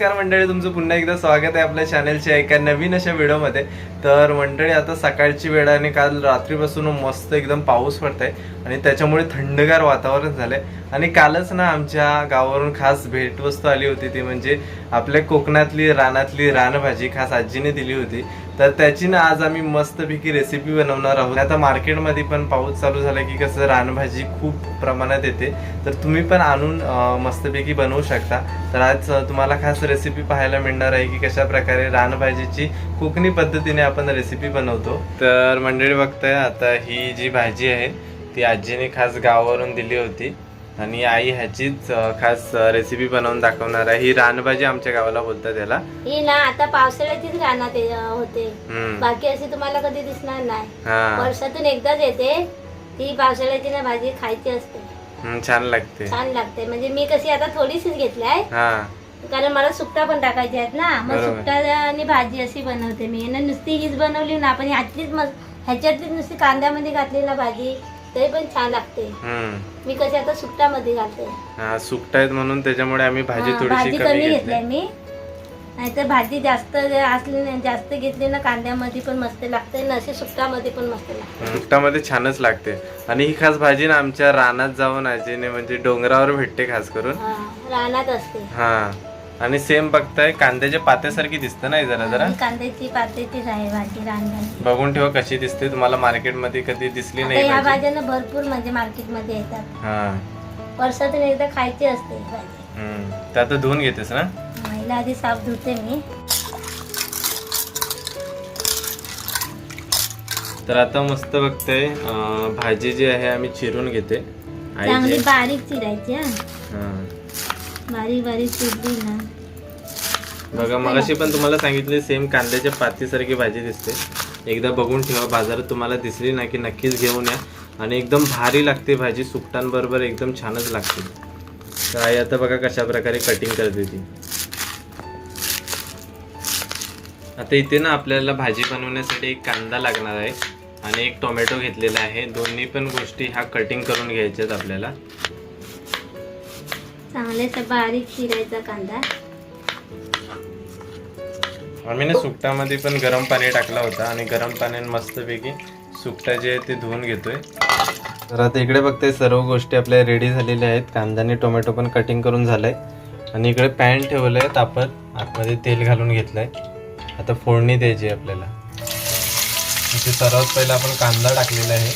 नमस्कार मंडळी तुमचं पुन्हा एकदा स्वागत आहे आपल्या चॅनलच्या एका नवीन अशा व्हिडिओमध्ये तर मंडळी आता सकाळची वेळ आणि काल रात्रीपासून मस्त एकदम पाऊस पडत आहे आणि त्याच्यामुळे थंडगार वातावरण झालंय. आणि कालच ना आमच्या गावावरून खास भेटवस्तू आली होती ती म्हणजे आपल्या कोकणातली रानातली रानभाजी खास आजीने दिली होती. तर त्याची ना आज आम्ही मस्तपैकी रेसिपी बनवणार आहोत. आता मार्केटमध्ये पण पाऊस चालू झाला की कसं रानभाजी खूप प्रमाणात येते. तर तुम्ही पण आणून मस्तपैकी बनवू शकता. तर आज तुम्हाला खास रेसिपी पाहायला मिळणार आहे की कशा प्रकारे रानभाजीची कोकणी पद्धतीने आपण रेसिपी बनवतो. तर मंडळी बघताय आता ही जी भाजी आहे ती आजीने खास गावावरून दिली होती. आणि आई ह्याचीच खास रेसिपी बनवून दाखवणार आहे. ही रानभाजी आमच्या गावाला बोलतात त्याला ही ना आता पावसाळ्याचीच रानात होते. बाकी अशी तुम्हाला कधी दिसणार नाही. वर्षातून एकदाच येते. ती पावसाळ्याची ना भाजी खायची असते. छान लागते. छान लागते. म्हणजे मी कशी आता थोडीशीच घेतली आहे. हा. कारण मला सुकटा पण टाकायचे आहेत ना. मग. सुकटा आणि भाजी अशी बनवते मी. ना नुसती हीच बनवली ना आपण ह्यातलीच मग ह्याच्यातलीच नुसती कांद्यामध्ये घातली ना भाजी तरी पण छान लागते. मी कशी आता सुकटामध्ये घालते. हा सुकटायत म्हणून त्याच्यामुळे आम्ही भाजी हा, थोडीशी भाजी कमी घेतली. घेतली मी नाहीतर भाजी जास्त असली ना जास्त घेतली ना कांद्यामध्ये पण मस्त लागते ना अशी सुकटामध्ये पण मस्त लागते. सुकटामध्ये छानच लागते. आणि ही खास भाजी ना आमच्या रानात जाऊन आजीने म्हणजे डोंगरावर भेटते खास करून. हा, रानात असते. हा. आणि सेम बघताय कांद्याच्या पात्यासारखी दिसतं नाही जरा जरा? कांद्याची पातेचीच आहे भाजी बघून ठेवा कशी दिसते तुम्हाला मार्केटमध्ये कधी दिसली आता नाही ह्या भाजी. भाज्या ना भरपूर म्हणजे मार्केटमध्ये येतात. हा. वर्षातून एकदा खायची असते ही भाजी. हम्म. ते आता धुवून घेतेस ना? महिला आधी साफ धुते मी. तर आता मस्त बघताय अं, भाजी जी आहे आम्ही चिरून घेते. आई चांगली जी बारीक चिरायची हा. हा. बारीक बारीक चिरली ना. बघा मगाशी पण तुम्हाला सांगितले सेम कांद्याच्या पातीसारखी भाजी दिसते. एकदा बघून ठेवा बाजारात तुम्हाला दिसली ना की नक्कीच घेऊन या. आणि एकदम भारी लागते भाजी सुकटांबरोबर एकदम छानच लागते. तर आई आता बघा कशा प्रकारे कटिंग करते ती. आता इथे ना आपल्याला भाजी बनवण्यासाठी एक कांदा लागणार आहे आणि एक टोमॅटो घेतलेला आहे. दोन्ही पण गोष्टी ह्या कटिंग करून घ्यायच्यात आपल्याला. चांगल्याचा बारीक चिरायचा कांदा. आम्ही ना सुकटामध्ये पण गरम पाणी टाकला होता आणि गरम पाण्याने मस्तपैकी सुकटा जे आहे ते धुवून घेतोय. तर आता इकडे बघताय सर्व गोष्टी आपल्या रेडी झालेल्या आहेत. कांदा आणि टोमॅटो पण कटिंग करून झालंय. आणि इकडे पॅन ठेवलंय तापत. आतमध्ये तेल घालून घेतलंय. आता फोडणी द्यायची आहे आपल्याला. इथे सर्वात पहिला आपण कांदा टाकलेला आहे.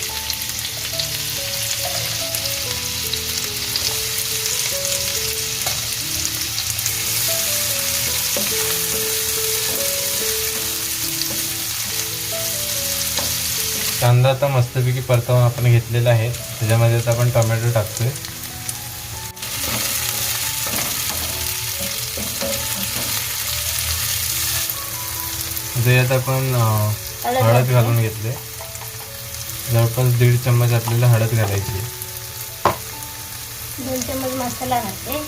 कांदा आता मस्तपैकी परतवून आपण घेतलेला आहे. त्याच्यामध्ये आता आपण टोमॅटो टाकतोय. आपण हळद. घालून घेतले जवळपास दीड चम्मच आपल्याला हळद घालायची दोन चम्मच मसाला घालते.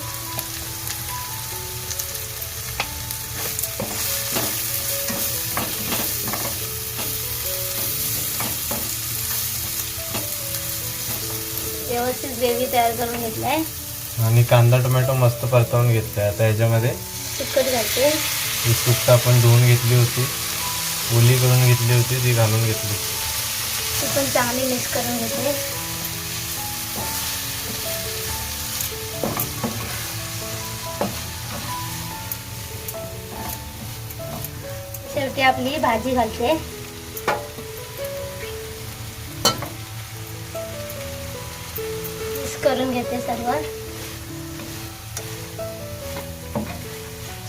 व्यवस्थित ग्रेव्ही तयार करून घेतलाय. आणि कांदा टोमॅटो मस्त परतवून घेतलाय. आता ह्याच्यामध्ये तिखट घालते. ही सुकट आपण धुवून घेतली होती. ओली करून घेतली होती ती घालून घेतली. ती पण चांगली मिक्स करून घेते. शेवटी आपली भाजी घालते. मिक्स करून घेते सर्व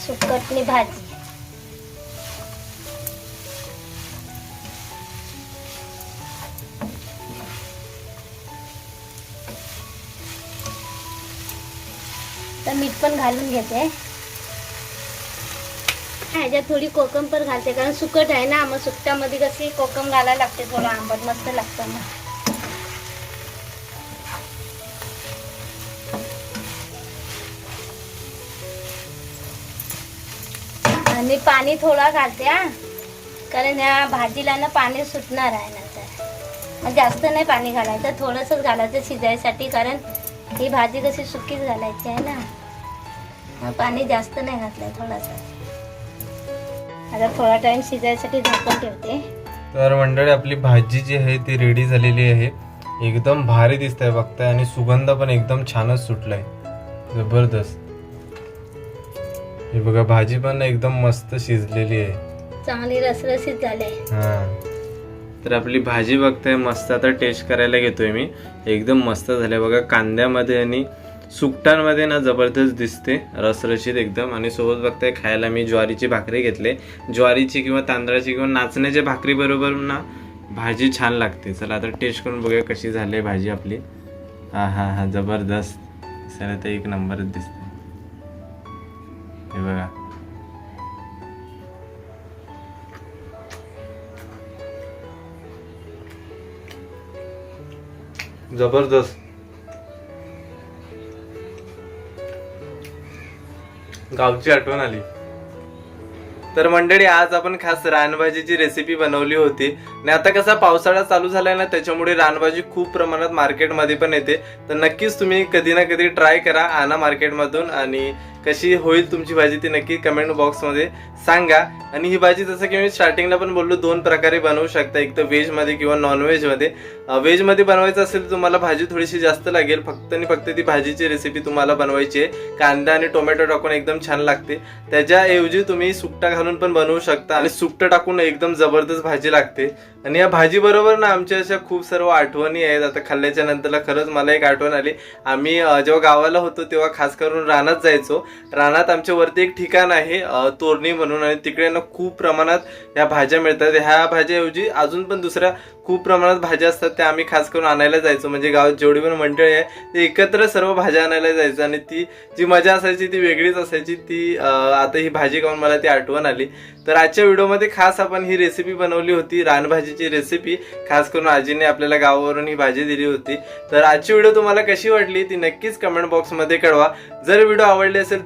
सुकटणी भाजी. तर मीठ पण घालून घेते. ह्याच्यात थोडी कोकम पण घालते कारण सुकट आहे ना मग सुकटामध्ये कशी कोकम घालायला लागते थोडं आंबट मस्त लागतं मग आणि पाणी थोडा घालते हा. कारण ह्या भाजीला ना पाणी सुटणार आहे नंतर. जास्त नाही पाणी घालायचं थोडंसंच घालायचं शिजायसाठी कारण ही भाजी कशी सुकीच घालायची आहे ना. पाणी जास्त नाही घातलंय थोडासा. आता थोडा टाइम शिजायसाठी झाकण ठेवते. तर मंडळी आपली भाजी जी आहे ती रेडी झालेली आहे. एकदम भारी दिसत आहे बघताय. आणि सुगंध पण एकदम छानच सुटलाय. जबरदस्त. हे बघा भाजी पण एकदम मस्त शिजलेली आहे. चांगली रसरसीत झाले हा. तर आपली भाजी बघताय मस्त आता टेस्ट करायला घेतोय मी. एकदम मस्त झाल्या बघा कांद्यामध्ये आणि सुकटांमध्ये ना जबरदस्त दिसते. रसरशीत एकदम. आणि सोबत बघताय खायला मी ज्वारीची भाकरी घेतले. ज्वारीची किंवा तांदळाची किंवा नाचण्याच्या भाकरी बरोबर ना भाजी छान लागते. चला आता टेस्ट करून बघूया कशी झाली भाजी आपली. हा हा हा. जबरदस्त. दिसायला तर एक नंबरच दिसते हे बघा जबरदस्त गावची आठवण आली. तर मंडळी आज आपण खास रानभाजीची रेसिपी बनवली होती. आणि आता कसा पावसाळा चालू झालाय ना त्याच्यामुळे रानभाजी खूप प्रमाणात मार्केटमध्ये पण येते. तर नक्कीच तुम्ही कधी ना कधी ट्राय करा आणा मार्केटमधून आणि कशी होईल तुमची भाजी ती नक्की कमेंट बॉक्समध्ये सांगा. आणि ही भाजी जसं की मी स्टार्टिंगला पण बोललो दोन प्रकारे बनवू शकता. एक तर व्हेजमध्ये किंवा नॉनव्हेजमध्ये व्हेजमध्ये बनवायचं असेल तर तुम्हाला भाजी थोडीशी जास्त लागेल. फक्त आणि फक्त ती भाजीची रेसिपी तुम्हाला बनवायची आहे. कांदा आणि टोमॅटो टाकून एकदम छान लागते. त्याच्याऐवजी तुम्ही सुकटा घालून पण बनवू शकता. आणि सुकटं टाकून एकदम जबरदस्त भाजी लागते. आणि या भाजीबरोबर ना आमच्या अशा खूप सर्व आठवणी आहेत. आता खाल्ल्याच्या नंतरला खरंच मला एक आठवण आली. आम्ही जेव्हा गावाला होतो तेव्हा खास करून रानात जायचो. रानात आमच्यावरती एक ठिकाण आहे तोरणी म्हणून आणि तिकडे ना खूप प्रमाणात ह्या भाज्या मिळतात. ह्या भाज्याऐवजी अजून पण दुसऱ्या खूप प्रमाणात भाज्या असतात त्या आम्ही खास करून आणायला जायचो. म्हणजे गावात जेवढी पण मंडळी आहे ते एकत्र सर्व भाज्या आणायला जायचं आणि ती जी मजा असायची ती वेगळीच असायची. ती आता ही भाजी खाऊन मला ती आठवण आली. तर आजच्या व्हिडिओमध्ये खास आपण ही रेसिपी बनवली होती रानभाजीची रेसिपी खास करून आजीने आपल्याला गावावरून ही भाजी दिली होती. तर आजची व्हिडिओ तुम्हाला कशी वाटली ती नक्कीच कमेंट बॉक्समध्ये कळवा. जर व्हिडिओ आवडली असेल